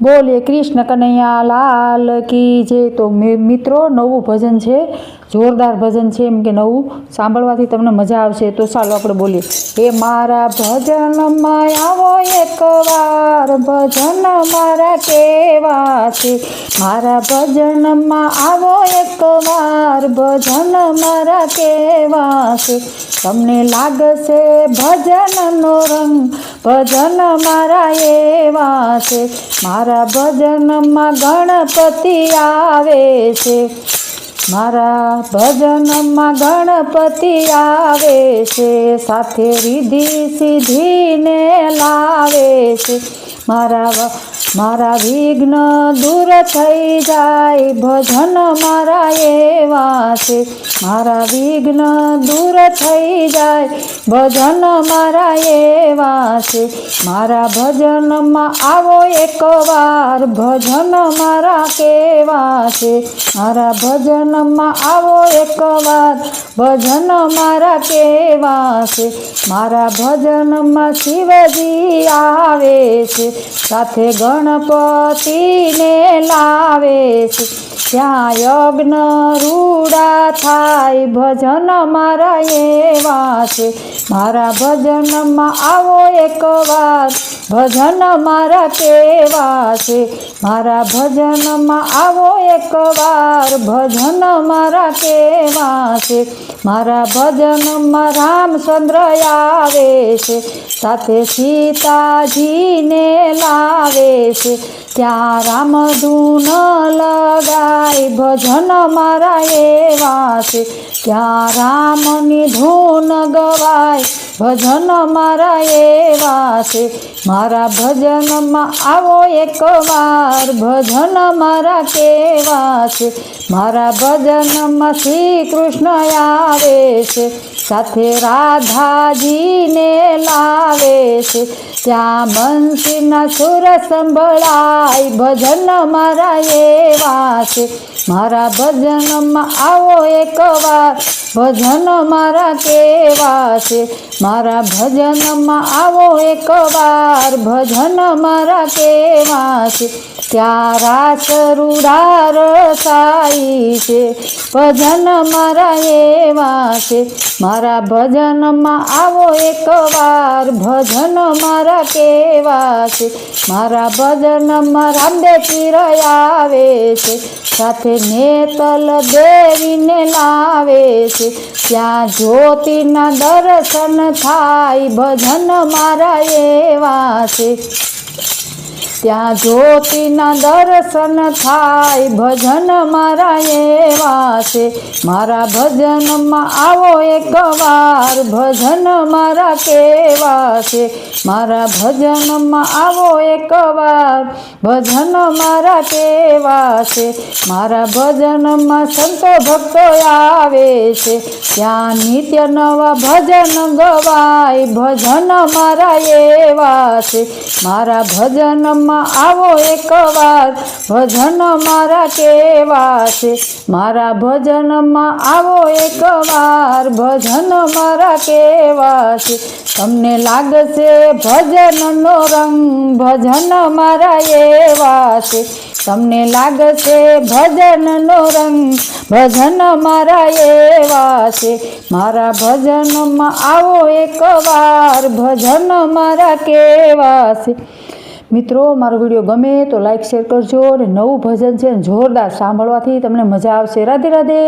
બોલીએ કૃષ્ણ કનૈયા લાલ કી જે તો મિત્રો નવું ભજન છે. જોરદાર ભજન છે એમ કે નવું. સાંભળવાથી તમને મજા આવશે. તો ચાલો આપણે બોલીએ. એ મારા ભજનમાં આવો એકવાર ભજન મારા કેવા છે? મારા ભજનમાં આવો એકવાર ભજન મારા કેવા છે? તમને લાગશે ભજનનો રંગ. ભજન મારા એવા છે. મારા ભજનમાં ગણપતિ આવે છે. મારા ભજનમાં ગણપતિ આવે છે સાથે રીધિ સીધીને લાવે છે. મારા મારા વિઘ્ન દૂર થઈ જાય, ભજન મારા એવા છે. મારા વિઘ્ન દૂર થઈ જાય, ભજન મારા એવા છે. મારા ભજનમાં આવો એકવાર, ભજન મારા કેવા છે. મારા ભજનમાં આવો એકવાર, ભજન મારા કેવા છે. મારા ભજનમાં શિવજી આવે છે. સાથે ગણપતિને લાવે છે. ત્યાં યજ્ઞ રૂડા થાય, ભજન મારા એવા છે. મારા ભજનમાં આવો એકવાર ભજન મારા કેવા છે. મારા ભજનમાં આવો એકવાર ભજન મારા કેવા છે. મારા ભજનમાં રામચંદ્ર આવે છે. સાથે સીતાજીને લાવે છે. ત્યાં રામધૂન લગાય ભજન મારા એવા છે. ત્યાં રામની ધૂન ગવાય, ભજન મારા એવા છે. મારા ભજનમાં આવો એકવાર, ભજન મારા કેવા છે. મારા ભજનમાં શ્રી કૃષ્ણ આવે છે. સાથે રાધાજીને લાવે છે. ત્યાં બંસીના સુર સંભળાય, ભજન મારા એવા છે. મારા ભજનમાં આવો એકવાર ભજન મારા કેવા છે. મારા ભજનમાં આવો એકવાર ભજન મારા કેવા છે. ત્યાં રાસ રૂડાર સાઈ છે. ભજન મારા એવા છે. મારા ભજનમાં આવો એકવાર. ભજન મારા કેવા છે. મારા ભજનમાં રામદેવ પીર આવે છે. સાથે નેતલ દેવીને લાવે છે. ત્યાં જ્યોતિના દર્શન થાય. ભજન મારા એવા છે. ત્યાં જ્યોતિના દર્શન થાય ભજન મારા એવા છે. મારા ભજનમાં આવો એકવાર ભજન મારા કેવા છે. મારા ભજનમાં આવો એકવાર ભજન મારા કેવા છે. મારા ભજનમાં સંતો ભક્તો આવે છે. ત્યાં નિત્ય નવા ભજન ગવાય, ભજન મારા એવા છે. મારા ભજનમાં આવો એકવાર ભજન મારા કેવા છે. મારા ભજનમાં આવો એકવાર ભજન મારા કેવા છે તમને લાગશે ભજનનો રંગ ભજન મારા એવા છે તમને લાગશે ભજનનો રંગ ભજન મારા એવા છે મારા ભજનમાં આવો એકવાર ભજન મારા કેવા છે મિત્રો, મારો વીડિયો ગમે તો લાઇક શેર કરજો અને નવું ભજન છે જોરદાર સાંભળવાથી તમને મજા આવશે. રાધે રાધે!